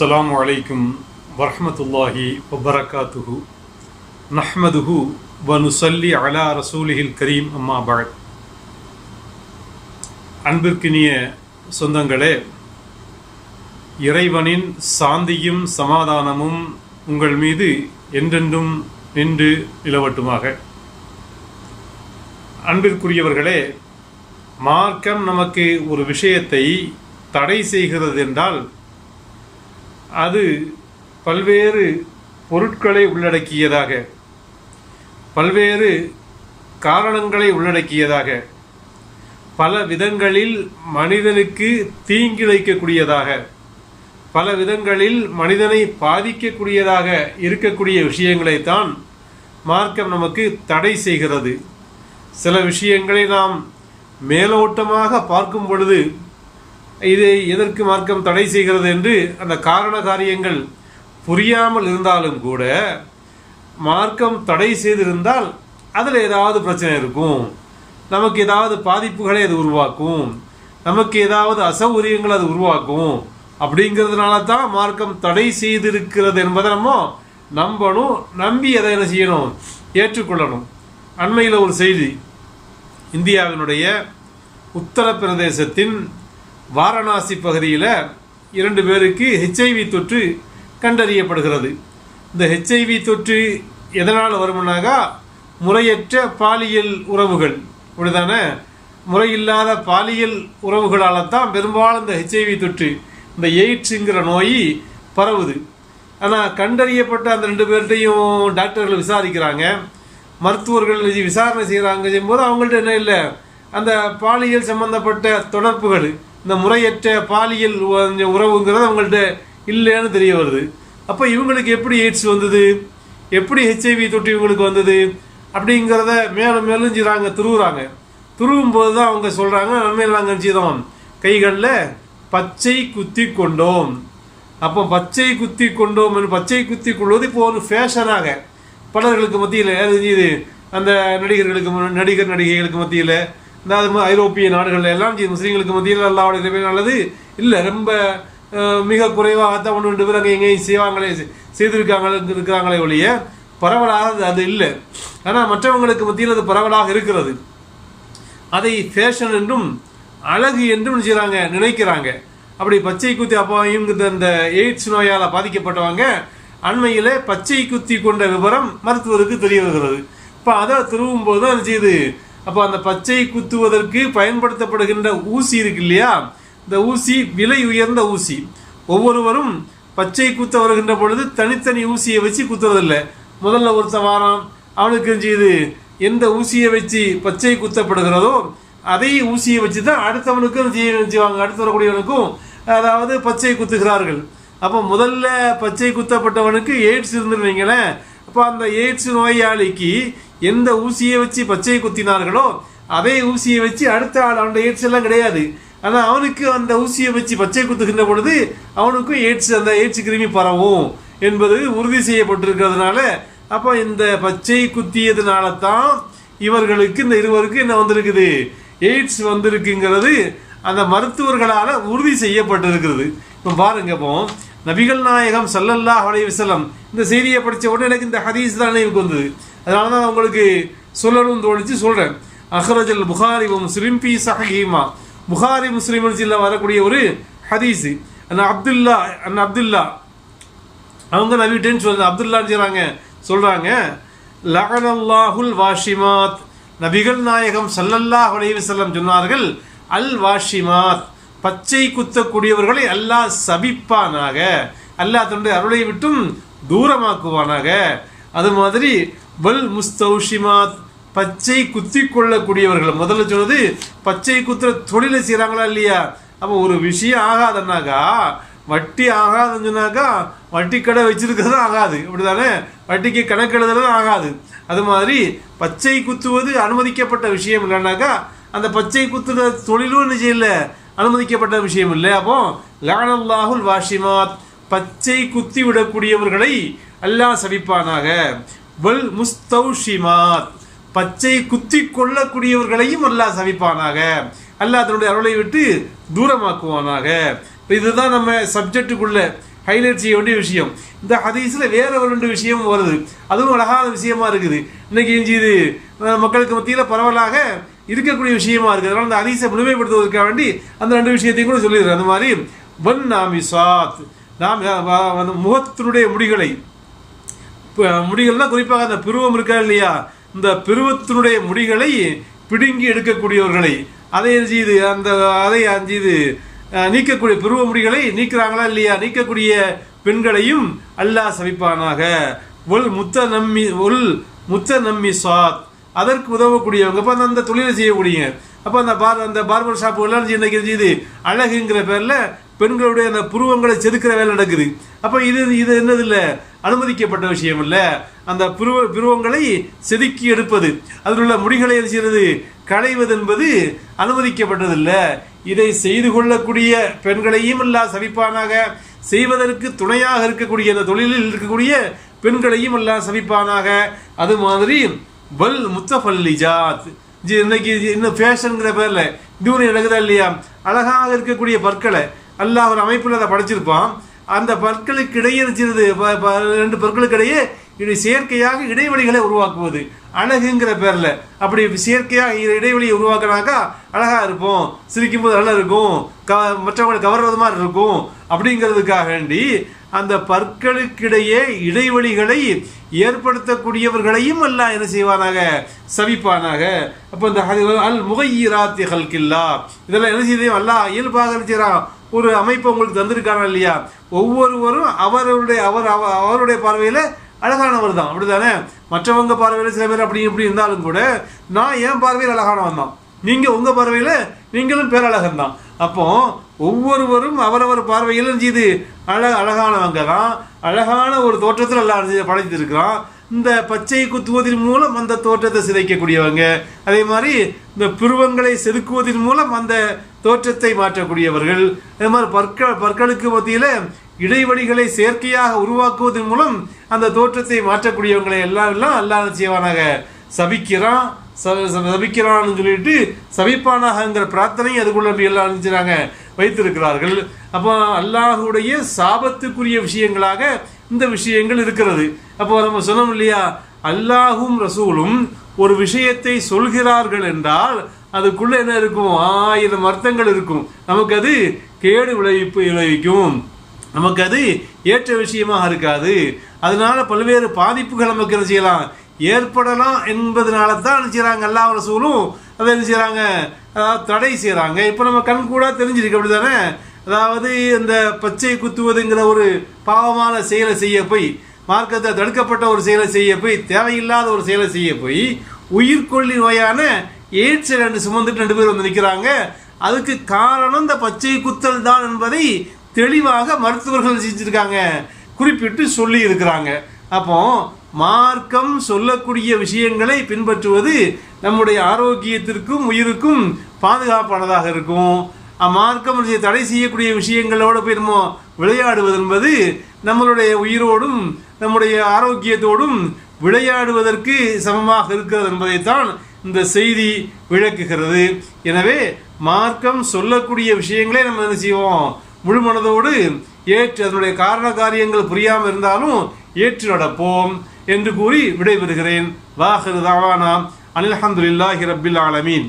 السلام عليكم ورحمة الله وبركاته نحمده ونصلي على رسوله الكريم أما بعد அன்பிற்கினிய சொந்தங்களே இறைவனின் சாந்தியும் சமாதானமும் உங்கள் மீது என்றென்றும் நின்று நிலவட்டுமாக அன்பிற்குரியவர்களே மார்க்கம் நமக்கு ஒரு விஷயத்தை தடை செய்கிறது என்றால் அது பல்வேறு பொருட்களை உள்ளடக்கியதாக பல்வேறு காரணங்களை உள்ளடக்கியதாக பல விதங்களில் மனிதனுக்கு தீங்கிழைக்கக்கூடியதாக பல விதங்களில் மனிதனை பாதிக்கக்கூடியதாக இருக்கக்கூடிய விஷயங்களைத்தான் மார்க்கம் நமக்கு தடை செய்கிறது. சில விஷயங்களை நாம் மேலோட்டமாக பார்க்கும் பொழுது இது எதற்கு மார்க்கம் தடை செய்கிறது என்று அந்த காரண காரியங்கள் புரியாமல் இருந்தாலும் கூட மார்க்கம் தடை செய்திருந்தால் அதில் ஏதாவது பிரச்சனை இருக்கும். நமக்கு ஏதாவது பாதிப்புகளை அது உருவாக்கும். நமக்கு ஏதாவது அசௌகரியங்களை அது உருவாக்கும். அப்படிங்கிறதுனால தான் மார்க்கம் தடை செய்திருக்கிறது என்பதை நம்ம நம்பணும் நம்பி அதை என்ன செய்யணும்? ஏற்றுக்கொள்ளணும். அண்மையில் ஒரு செய்தி இந்தியாவினுடைய உத்தரப்பிரதேசத்தின் வாரணாசி பகுதியில் இரண்டு பேருக்கு ஹெச்ஐவி தொற்று கண்டறியப்படுகிறது. இந்த ஹெச்ஐவி தொற்று எதனால் வருமுன்னாக்கா முறையற்ற பாலியல் உறவுகள். இப்படிதானே முறையில்லாத பாலியல் உறவுகளால் தான் பெரும்பாலும் இந்த ஹெச்ஐவி தொற்று இந்த எய்ட்ஸுங்கிற நோய் பரவுது. ஆனால் கண்டறியப்பட்ட அந்த ரெண்டு பேர்கிட்டையும் டாக்டர்கள் விசாரிக்கிறாங்க. மருத்துவர்கள் விசாரணை செய்கிறாங்க செய்யும்போது அவங்கள்ட்ட என்ன இல்லை? அந்த பாலியல் சம்பந்தப்பட்ட தொடர்புகள் இந்த முறையற்ற பாலியல் உறவுங்கிறது அவங்கள்ட்ட இல்லைன்னு தெரிய வருது. அப்போ இவங்களுக்கு எப்படி எய்ட்ஸ் வந்தது? எப்படி ஹெச்ஐவி தொற்று இவங்களுக்கு வந்தது? அப்படிங்கிறத மேலும் மேலும் செய்கிறாங்க துருவுறாங்க. துருவும் போது தான் அவங்க சொல்கிறாங்க நன்மையில் நாங்கள் செய்தோம் கைகளில் பச்சை குத்தி கொண்டோம். அப்போ பச்சை குத்தி கொண்டோம் பச்சை குத்தி கொள்வது இப்போ ஒரு ஃபேஷனாக பலர்களுக்கு மத்தியில் இது? அந்த நடிகர்களுக்கு நடிகர் நடிகைகளுக்கு மத்தியில் இந்த அது ஐரோப்பிய நாடுகள் எல்லாம் முஸ்லீம்களுக்கு மத்தியில் அல்லாவுடைய நல்லது. இல்லை ரொம்ப மிக குறைவாகத்தான் ஒன்று ரெண்டு பேர் அங்கே எங்கேயும் செய்வாங்களே செய்திருக்காங்களே இருக்கிறாங்களே ஒழிய பரவலாக அது இல்லை. ஆனால் மற்றவங்களுக்கு மத்தியில் அது பரவலாக இருக்கிறது. அதை ஃபேஷன் என்றும் அழகு என்றும் செய்கிறாங்க நினைக்கிறாங்க. அப்படி பச்சை குத்தி அப்பாவையும் இந்த எய்ட்ஸ் நோயால் பாதிக்கப்பட்டவங்க அண்மையில் பச்சை குத்தி கொண்ட விவரம் மருத்துவருக்கு தெரிய வருகிறது. இப்போ அதை திரும்பும் போது தான் செய்யுது அப்போ அந்த பச்சை குத்துவதற்கு பயன்படுத்தப்படுகின்ற ஊசி இருக்கு இல்லையா? இந்த ஊசி விலை உயர்ந்த ஊசி. ஒவ்வொருவரும் பச்சை குத்த வருகின்ற பொழுது தனித்தனி ஊசியை வச்சு குத்துறதில்லை முதல்ல ஒருத்த வாரம் அவனுக்கு இது எந்த ஊசியை வச்சு பச்சை குத்தப்படுகிறதோ அதே ஊசியை வச்சு தான் அடுத்தவனுக்கும் செய்வாங்க? அடுத்து வரக்கூடியவனுக்கும் அதாவது பச்சை குத்துகிறார்கள். அப்போ முதல்ல பச்சை குத்தப்பட்டவனுக்கு எய்ட்ஸ் இருந்துருவீங்களேன் அப்போ அந்த எய்ட்ஸ் நோயாளிக்கு எந்த ஊசியை வச்சு பச்சையை குத்தினார்களோ அதே ஊசியை வச்சு அடுத்த ஆள் அவனுடைய எய்ட்ஸ் எல்லாம் கிடையாது. ஆனால் அவனுக்கு அந்த ஊசியை வச்சு பச்சை குத்துகின்ற பொழுது அவனுக்கும் எய்ட்ஸ் அந்த எய்ட்ஸ் கிருமி பரவும் என்பது உறுதி செய்யப்பட்டிருக்கிறதுனால அப்போ இந்த பச்சை குத்தியதுனால தான் இவர்களுக்கு இந்த இருவருக்கு என்ன வந்திருக்குது? எய்ட்ஸ் வந்திருக்குங்கிறது அந்த மருத்துவர்களால் உறுதி செய்யப்பட்டிருக்கிறது. இப்போ பாருங்க இப்போ நபிகள் நாயகம் சல்லல்லா அலைய விசலம் இந்த செய்தியை படித்த உடனே எனக்கு இந்த ஹதீஸ் தான் நினைவுக்கு வந்தது. அதனால தான் உங்களுக்கு சொல்லணும்னு தோணிச்சு சொல்கிறேன் அஹ்ரஜல் புகாரி முஸ்லிம் பி சஹீமா புகாரி முஸ்லிம் வரக்கூடிய ஒரு ஹதீஸு. அண்ணா அப்துல்லா அண்ணா அப்துல்லா. அவங்க நபிட்டேன்னு சொல்ல அப்துல்லான்னு செய்கிறாங்க சொல்கிறாங்க லகனல்லாஹுல் வாஷிமாத். நபிகள் நாயகம் சல்லல்லா செல்லம் சொன்னார்கள் அல் வாஷிமாத். பச்சை குத்தக்கூடியவர்களை அல்லாஹ் சபிப்பானாக. அல்லாஹ் தன்னுடைய அருளை விட்டும் தூரமாக்குவானாக. அது மாதிரி வல் முஸ்தௌஷிமாத் பச்சை குத்தி கொள்ளக்கூடியவர்கள் முதல்ல சொன்னது பச்சை குத்துற தொழிலை செய்கிறாங்களா இல்லையா? அப்போ ஒரு விஷயம் ஆகாதுன்னாக்கா வட்டி ஆகாதுன்னு சொன்னாக்கா வட்டி கடை வச்சிருக்கிறது ஆகாது. அப்படிதானே வட்டிக்கு கணக்கெழுதுறது ஆகாது. அது மாதிரி பச்சை குத்துவது அனுமதிக்கப்பட்ட விஷயம் இல்லைன்னாக்கா அந்த பச்சை குத்துற தொழிலும் என்ன செய்யல. அனுமதிக்கப்பட்ட விஷயம் இல்லை. அப்போ லானல்லாஹுல் வாஷிமாத் பச்சை குத்தி விடக்கூடியவர்களை அல்லாஹ் சவிப்பானாக வல் முஸ்தௌஷிமாத். பச்சை குத்தி கொள்ளக்கூடியவர்களையும் அல்லாஹ் சவிப்பானாக அல்லாஹ் தன்னுடைய அருளை விட்டு தூரமாக்குவானாக. இதுதான் நம்ம சப்ஜெக்டுக்குள்ள ஹைலைட் செய்ய வேண்டிய விஷயம். இந்த ஹதீஸில் வேற ஒரு ரெண்டு விஷயம் வருது. அதுவும் அழகான விஷயமா இருக்குது. இன்னைக்கு இஞ்சி இது மக்களுக்கு மத்தியில் பரவலாக இருக்கக்கூடிய விஷயமா இருக்குது. அதனால அந்த ஹதீஸை முழுமைப்படுத்துவதற்காக வேண்டி அந்த ரெண்டு விஷயத்தையும் கூட சொல்லிடுறேன். அந்த மாதிரி வன் நாமி சாத் நாம் முகத்தினுடைய முடிகளை ப- முடிகள்னா குறிப்பாக அந்த பிருவம் இருக்கா இல்லையா? இந்த பிருவத்தினுடைய முடிகளை பிடுங்கி எடுக்கக்கூடியவர்களை. அதை செய்து அந்த அதை செய்து நீக்கக்கூடிய பிருவ முடிகளை நீக்கிறாங்களா இல்லையா? நீக்கக்கூடிய பெண்களையும் அல்லாஹ் சவிப்பானாக ஒல் முத்த நம்மி ஒல் முத்த நம்மி சாத் அதற்கு உதவக்கூடியவங்க. அப்போ அந்த தொழிலை செய்யக்கூடியங்க. அப்போ அந்த பார் அந்த பார்பர் ஷாப்பு எல்லாம் இன்னைக்கு செய்து? அழகுங்கிற பேரில் பெண்களுடைய அந்த புருவங்களை செதுக்கிற வேலை நடக்குது. அப்போ இது இது என்னது இல்லை அனுமதிக்கப்பட்ட விஷயம் இல்லை அந்த புருவ புருவங்களை செதுக்கி எடுப்பது. அதில் உள்ள முடிகளை என்ன களைவது என்பது அனுமதிக்கப்பட்டதில்லை. இதை செய்து கொள்ளக்கூடிய பெண்களையும் அல்ல சவிப்பானாக செய்வதற்கு துணையாக இருக்கக்கூடிய அந்த தொழிலில் இருக்கக்கூடிய பெண்களையும் எல்லாம் சவிப்பானாக அது மாதிரி வல் முத்தஃபல்லிஜாத். இன்னைக்கு இன்னும் ஃபேஷனுங்கிற பேரில். இதுவும் நடக்குதா இல்லையா? அழகாக இருக்கக்கூடிய பற்களை. அல்லாஹ் ஒரு அமைப்பில் அதை படைச்சிருப்பான். அந்த பற்களுக்கு இடையே இருக்கிறது ப- ப- ரெண்டு பற்களுக்கு இடையே செயற்கையாக இடைவெளிகளை உருவாக்குவது. அழகுங்கிற பேரில். அப்படி செயற்கையாக இடைவெளியை உருவாக்குனாக்கா அழகாக இருப்போம். சிரிக்கும் போது நல்லா இருக்கும். க மற்றவங்களை கவர்றது மாதிரி இருக்கும். அப்படிங்கிறதுக்காக வேண்டி அந்த பற்களுக்கிடையே இடைவெளிகளை ஏற்படுத்தக்கூடியவர்களையும் எல்லாம் என்ன செய்வானாக? சவிப்பானாக. அப்போ இந்த அல் முகையிராத்தி ஹல்கில்லா. இதெல்லாம் என்ன செய்யும் எல்லாம் இயல்பாக என்ன ஒரு அமைப்பை உங்களுக்கு தந்திருக்காங்க இல்லையா? ஒவ்வொருவரும் அவருடைய அவர் அவ- அவருடைய பார்வையில் அழகானவர் தான். அப்படிதானே மற்றவங்க பார்வையில் சில பேர் அப்படி இப்படி இருந்தாலும் கூட நான் என் பார்வையில் அழகானவன் தான். நீங்கள் உங்கள் பார்வையில் நீங்களும் பேரழகன் தான். அப்போ ஒவ்வொருவரும் அவரவர் பார்வையில் செய்து? அழ அழகானவங்க தான். அழகான ஒரு தோற்றத்தில் எல்லாம் படைத்திருக்கிறான். இந்த பச்சை குத்துவதன் மூலம் அந்த தோற்றத்தை சிதைக்கக்கூடியவங்க. அதே மாதிரி இந்த புருவங்களை செதுக்குவதன் மூலம் அந்த தோற்றத்தை மாற்றக்கூடியவர்கள். அது மாதிரி பற்க பற்களுக்கு மத்தியில் இடைவெளிகளை செயற்கையாக உருவாக்குவதன் மூலம் அந்த தோற்றத்தை மாற்றக்கூடியவங்களை எல்லாம் எல்லாம் அல்லாஹ் செய்வானாக? சபிக்கிறான். ச- சபிக்கிறான்னு சொல்லிட்டு சபிப்பானாகங்கிற பிரார்த்தனை அதுக்குள்ள எல்லாம் அனுப்பிச்சாங்க வைத்திருக்கிறார்கள். அப்போ அல்லாஹுடைய சாபத்துக்குரிய விஷயங்களாக இந்த விஷயங்கள் இருக்கிறது. அப்போ நம்ம சொன்னோம் இல்லையா? அல்லாஹும் ரசூலும் ஒரு விஷயத்தை சொல்கிறார்கள் என்றால் அதுக்குள்ள என்ன இருக்கும்? ஆயிரம் அர்த்தங்கள் இருக்கும். நமக்கு அது கேடு விளைவிப்பு விளைவிக்கும். நமக்கு அது ஏற்ற விஷயமாக இருக்காது. அதனால பல்வேறு பாதிப்புகள் நமக்கு என்ன செய்யலாம்? ஏற்படலாம் என்பதனால தான் என்ன எல்லா ரசூலும் அதை என்ன செய்கிறாங்க அதாவது தடை செய்கிறாங்க இப்போ நம்ம கண் கூட தெரிஞ்சிருக்கு அப்படிதானே அதாவது இந்த பச்சை குத்துவதுங்கிற ஒரு பாவமான செயலை செய்ய போய் மார்க்கத்தை தடுக்கப்பட்ட ஒரு செயலை செய்ய போய் தேவையில்லாத ஒரு செயலை செய்ய போய் உயிர்கொல்லி நோயான எய்ட்ஸ் ரெண்டு சுமந்துட்டு ரெண்டு பேர் வந்து நிற்கிறாங்க அதுக்கு காரணம் இந்த பச்சை குத்தல் தான் என்பதை தெளிவாக மருத்துவர்கள் செஞ்சுருக்காங்க. குறிப்பிட்டு சொல்லி இருக்கிறாங்க. அப்போ மார்க்கம் சொல்லக்கூடிய விஷயங்களை பின்பற்றுவது நம்முடைய ஆரோக்கியத்திற்கும் உயிருக்கும் பாதுகாப்பானதாக இருக்கும். அம்மார்க்கம் செய்ய- தடை செய்யக்கூடிய விஷயங்களோட போய் நம்ம விளையாடுவது என்பது நம்மளுடைய உயிரோடும் நம்முடைய ஆரோக்கியத்தோடும் விளையாடுவதற்கு சமமாக இருக்கிறது என்பதைத்தான் இந்த செய்தி விளக்குகிறது. எனவே மார்க்கம் சொல்லக்கூடிய விஷயங்களே நம்ம என்ன செய்வோம்? முழு மனதோடு ஏற்று அதனுடைய காரண காரியங்கள் புரியாமல் இருந்தாலும் ஏற்று நடப்போம் என்று கூறி விடைபெறுகிறேன். வாஹரு தாவானா. அனில் அஹமதுல்லாஹி ரபில் ஆலமீன்.